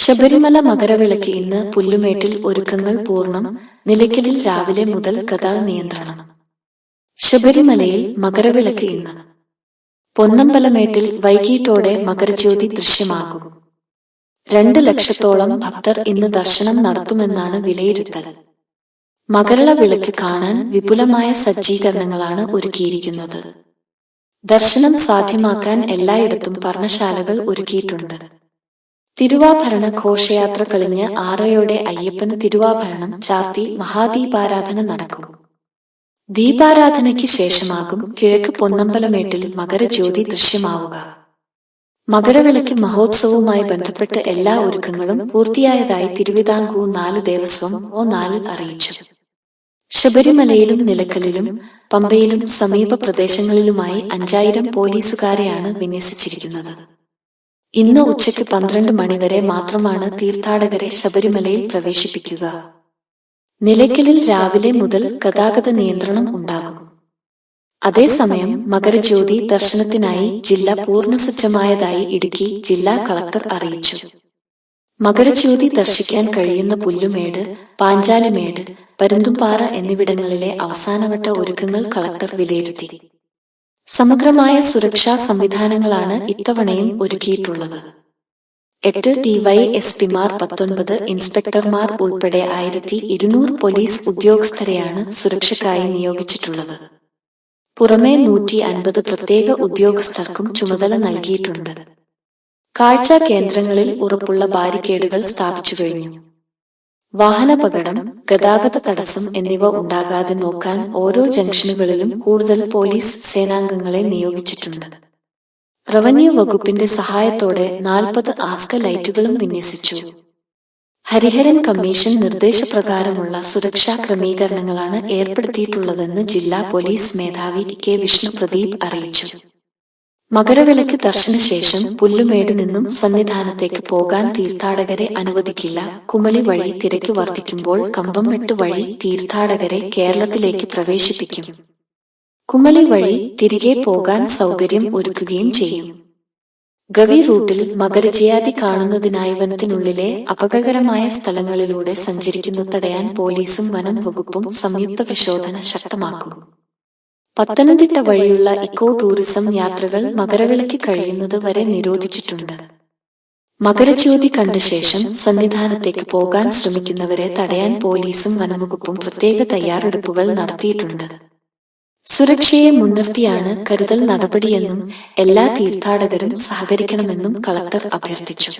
ശബരിമല മകരവിളക്ക് ഇന്ന് പുല്ലുമേട്ടിൽ ഒരുക്കങ്ങൾ പൂർണം നിലയ്ക്കലിൽ രാവിലെ മുതൽ ഗതാ നിയന്ത്രണം ശബരിമലയിൽ മകരവിളക്ക് ഇന്ന്. പൊന്നമ്പലമേട്ടിൽ വൈകിട്ടോടെ മകരജ്യോതി ദൃശ്യമാകും. രണ്ട് ലക്ഷത്തോളം ഭക്തർ ഇന്ന് ദർശനം നടത്തുമെന്നാണ് വിലയിരുത്തൽ. മകരള വിളക്ക് കാണാൻ വിപുലമായ സജ്ജീകരണങ്ങളാണ് ഒരുക്കിയിരിക്കുന്നത്. ദർശനം സാധ്യമാക്കാൻ എല്ലായിടത്തും പർണശാലകൾ ഒരുക്കിയിട്ടുണ്ട്. തിരുവാഭരണ ഘോഷയാത്ര കളിഞ്ഞ് ആറയോടെ അയ്യപ്പന് തിരുവാഭരണം ചാർത്തി മഹാദീപാരാധന നടക്കും. ദീപാരാധനയ്ക്ക് ശേഷമാകും കിഴക്ക് പൊന്നമ്പലമേട്ടിൽ മകരജ്യോതി ദൃശ്യമാവുക. മകരവിളക്ക് മഹോത്സവവുമായി ബന്ധപ്പെട്ട് എല്ലാ ഒരുക്കങ്ങളും പൂർത്തിയായതായി തിരുവിതാംകൂർ നാല് ദേവസ്വം ഓ നാലിൽ അറിയിച്ചു. ശബരിമലയിലും നിലക്കലിലും പമ്പയിലും സമീപ പ്രദേശങ്ങളിലുമായി അഞ്ചായിരം പോലീസുകാരെയാണ് വിന്യസിച്ചിരിക്കുന്നത്. ഇന്ന് ഉച്ചയ്ക്ക് പന്ത്രണ്ട് മണിവരെ മാത്രമാണ് തീർത്ഥാടകരെ ശബരിമലയിൽ പ്രവേശിപ്പിക്കുക. നിലയ്ക്കലിൽ രാവിലെ മുതൽ ഗതാഗത നിയന്ത്രണം ഉണ്ടാകും. അതേസമയം മകരജ്യോതി ദർശനത്തിനായി ജില്ല പൂർണ പൂർണസജ്ജമായതായി ഇടുക്കി ജില്ലാ കളക്ടർ അറിയിച്ചു. മകരജ്യോതി ദർശിക്കാൻ കഴിയുന്ന പുല്ലുമേട് പാഞ്ചാലിമേട് പരുന്തുംപാറ എന്നിവിടങ്ങളിലെ അവസാനവട്ട ഒരുക്കങ്ങൾ കളക്ടർ വിലയിരുത്തി. സമഗ്രമായ സുരക്ഷാ സംവിധാനങ്ങളാണ് ഇത്തവണയും ഒരുക്കിയിട്ടുള്ളത്. എട്ട് ഡിവൈ എസ് പിമാർ പത്തൊൻപത് ഇൻസ്പെക്ടർമാർ ഉൾപ്പെടെ ആയിരത്തി ഇരുന്നൂറ് പോലീസ് ഉദ്യോഗസ്ഥരെയാണ് സുരക്ഷയ്ക്കായി നിയോഗിച്ചിട്ടുള്ളത്. പുറമെ നൂറ്റി അൻപത് പ്രത്യേക ഉദ്യോഗസ്ഥർക്കും ചുമതല നൽകിയിട്ടുണ്ട്. കാഴ്ചാ കേന്ദ്രങ്ങളിൽ ഉറപ്പുള്ള ബാരിക്കേഡുകൾ സ്ഥാപിച്ചു കഴിഞ്ഞു വാഹനാപകടം ഗതാഗത തടസ്സം എന്നിവ ഉണ്ടാകാതെ നോക്കാൻ ഓരോ ജംഗ്ഷനുകളിലും കൂടുതൽ പോലീസ് സേനാംഗങ്ങളെ നിയോഗിച്ചിട്ടുണ്ട്. റവന്യൂ വകുപ്പിന്റെ സഹായത്തോടെ നാൽപ്പത് ആസ്ക ലൈറ്റുകളും വിന്യസിച്ചു. ഹരിഹരൻ കമ്മീഷൻ നിർദ്ദേശപ്രകാരമുള്ള സുരക്ഷാ ക്രമീകരണങ്ങളാണ് ഏർപ്പെടുത്തിയിട്ടുള്ളതെന്ന് ജില്ലാ പോലീസ് മേധാവി കെ വിഷ്ണു പ്രദീപ് അറിയിച്ചു. മകരവിളക്ക് ദർശനശേഷം പുല്ലുമേട് നിന്നും സന്നിധാനത്തേക്ക് പോകാൻ തീർത്ഥാടകരെ അനുവദിക്കില്ല. കുമളി വഴി തിരക്ക് വർദ്ധിക്കുമ്പോൾ കമ്പംമെട്ട് വഴി തീർത്ഥാടകരെ കേരളത്തിലേക്ക് പ്രവേശിപ്പിക്കും. കുമളി വഴി തിരികെ പോകാൻ സൗകര്യം ഒരുക്കുകയും ചെയ്യും. ഗവി റൂട്ടിൽ മകരജയാതി കാണുന്നതിനായി വനത്തിനുള്ളിലെ അപകടകരമായ സ്ഥലങ്ങളിലൂടെ സഞ്ചരിക്കുന്നു തടയാൻ പോലീസും വനം വകുപ്പും സംയുക്ത പരിശോധന ശക്തമാക്കും. പത്തനംതിട്ട വഴിയുള്ള ഇക്കോ ടൂറിസം യാത്രകൾ മകരവിളക്ക് കഴിയുന്നത് വരെ നിരോധിച്ചിട്ടുണ്ട്. മകരജ്യോതി കണ്ട ശേഷം സന്നിധാനത്തേക്ക് പോകാൻ ശ്രമിക്കുന്നവരെ തടയാൻ പോലീസും വനംവകുപ്പും പ്രത്യേക തയ്യാറെടുപ്പുകൾ നടത്തിയിട്ടുണ്ട്. സുരക്ഷയെ മുൻനിർത്തിയാണ് കരുതൽ നടപടിയെന്നും എല്ലാ തീർത്ഥാടകരും സഹകരിക്കണമെന്നും കളക്ടർ അഭ്യർത്ഥിച്ചു.